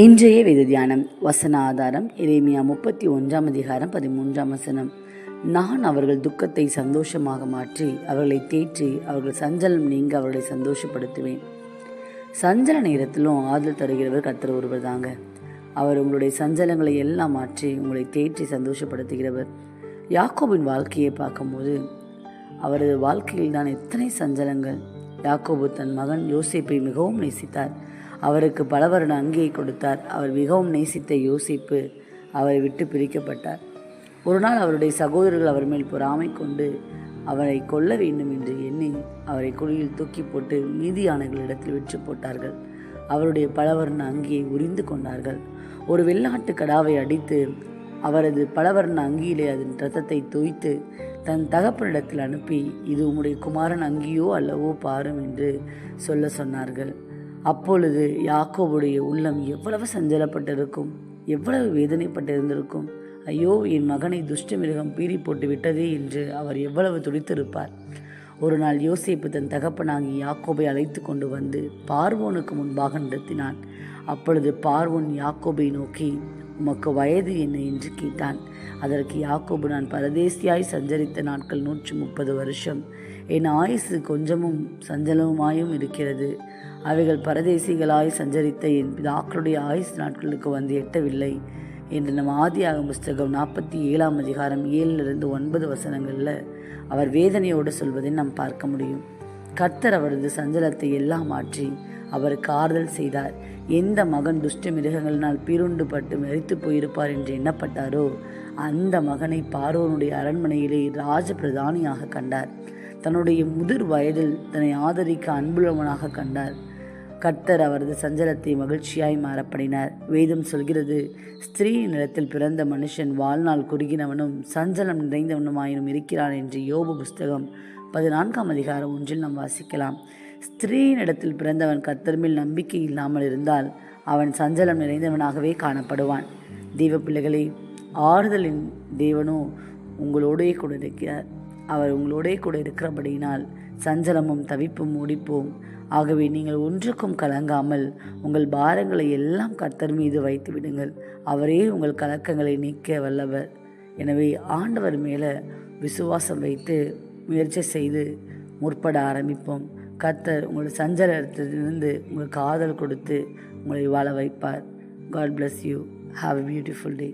இன்றைய வேத தியானம் வசன ஆதாரம் எரேமியா முப்பத்தி ஒன்றாம் அதிகாரம் பதிமூன்றாம் வசனம். நான் அவர்கள் துக்கத்தை சந்தோஷமாக மாற்றி அவர்களை தேற்றி அவர்கள் சஞ்சலம் நீங்க அவர்களை சந்தோஷப்படுத்துவேன். சஞ்சல நேரத்திலும் ஆதல் தருகிறவர் கர்த்தர் ஒருவர் தாங்க அவர் உங்களுடைய சஞ்சலங்களை எல்லாம் மாற்றி உங்களை தேற்றி சந்தோஷப்படுத்துகிறவர். யாக்கோபின் வாழ்க்கையை பார்க்கும்போது அவரது வாழ்க்கையில் தான் எத்தனை சஞ்சலங்கள். யாக்கோபு தன் மகன் யோசிப்பை மிகவும் நேசித்தார். அவருக்கு பல வருட அங்கியை கொடுத்தார். அவர் மிகவும் நேசித்த யோசிப்பு அவரை விட்டு பிரிக்கப்பட்டார். ஒரு நாள் அவருடைய சகோதரர்கள் அவர் மேல் பொறாமை கொண்டு அவரை கொல்ல வேண்டும் என்று எண்ணி அவரை குழியில் தூக்கி போட்டு மீதியானர்களிடத்தில் விற்று போட்டார்கள். அவருடைய பலவர்ண அங்கியை உரிந்து கொண்டார்கள். ஒரு வெள்ளாட்டு கடாவை அடித்து அவரது பலவர்ண அங்கியிலே அதன் ரத்தத்தை தோய்த்து தன் தகப்பனிடத்தில் அனுப்பி இது உம்முடைய குமாரன் அங்கியோ அல்லவோ பாரும் என்று சொல்ல சொன்னார்கள். அப்பொழுது யாக்கோவுடைய உள்ளம் எவ்வளவு சஞ்சலப்பட்டிருக்கும் எவ்வளவு வேதனைப்பட்டிருந்திருக்கும். ஐயோ என் மகனை துஷ்ட மிருகம் பீறி போட்டு விட்டதே என்று அவர் எவ்வளவு துடித்திருப்பார். ஒரு நாள் யோசிப்பு தன் தகப்பனாகி யாக்கோபை அழைத்து கொண்டு வந்து பார்வோனுக்கு முன்பாக நிறுத்தினான் அப்பொழுது பார்வோன் யாக்கோபை நோக்கி உமக்கு வயது என்ன என்று கேட்டான். அதற்கு யாக்கோபு நான் பரதேசியாய் சஞ்சரித்த நாட்கள் நூற்றி முப்பது வருஷம். என் ஆயுசு கொஞ்சமும் சஞ்சலமாயும் இருக்கிறது. அவைகள் பரதேசிகளாய் சஞ்சரித்த என் பிதாக்களுடைய ஆயுசு நாட்களுக்கு வந்து எட்டவில்லை. என்று நம் ஆதியாக புஸ்தகம் நாற்பத்தி ஏழாம் அதிகாரம் ஏழிலிருந்து ஒன்பது வசனங்களில் அவர் வேதனையோடு சொல்வதை நாம் பார்க்க முடியும். கர்த்தர் அவரது சஞ்சலத்தை எல்லாம் மாற்றி அவருக்கு ஆறுதல் செய்தார். எந்த மகன் துஷ்ட மிருகங்களினால் பீருண்டு பட்டு மறித்து போயிருப்பார் என்று எண்ணப்பட்டாரோ அந்த மகனை பார்வனுடைய அரண்மனையிலே ராஜ பிரதானியாக கண்டார். தன்னுடைய முதிர் வயதில் தன்னை ஆதரிக்க அன்புள்ளவனாக கண்டார். கர்த்தர் அவரது சஞ்சலத்தை மகிழ்ச்சியாய் மாறப்படினார். வேதம் சொல்கிறது ஸ்திரீ நிலத்தில் பிறந்த மனுஷன் வாழ்நாள் குறுகினவனும் சஞ்சலம் நிறைந்தவனுமாயினும் இருக்கிறான் என்று யோபு புஸ்தகம் பதினான்காம் அதிகாரம் ஒன்றில் நாம் வாசிக்கலாம். ஸ்திரீனிடத்தில் பிறந்தவன் கர்த்தர் நம்பிக்கை இல்லாமல் இருந்தால் அவன் சஞ்சலம் நிறைந்தவனாகவே காணப்படுவான். தெய்வ பிள்ளைகளே ஆறுதலின் தேவனோ உங்களோடே கூட இருக்கிறார் அவர் உங்களோடே கூட இருக்கிறபடியினால் சஞ்சலமும் தவிப்பும் முடிப்போம். ஆகவே நீங்கள் ஒன்றுக்கும் கலங்காமல் உங்கள் பாரங்களை எல்லாம் கர்த்தர் மீது வைத்து விடுங்கள். அவரே உங்கள் கலக்கங்களை நீக்க வல்லவர். எனவே ஆண்டவர் மேலே விசுவாசம் வைத்து முயற்சி செய்து முற்பட ஆரம்பிப்போம். கத்தர் உங்களுடைய சஞ்சலத்திலிருந்து உங்களுக்கு காதல் கொடுத்து உங்களை வாழ வைப்பார். God bless you have a beautiful day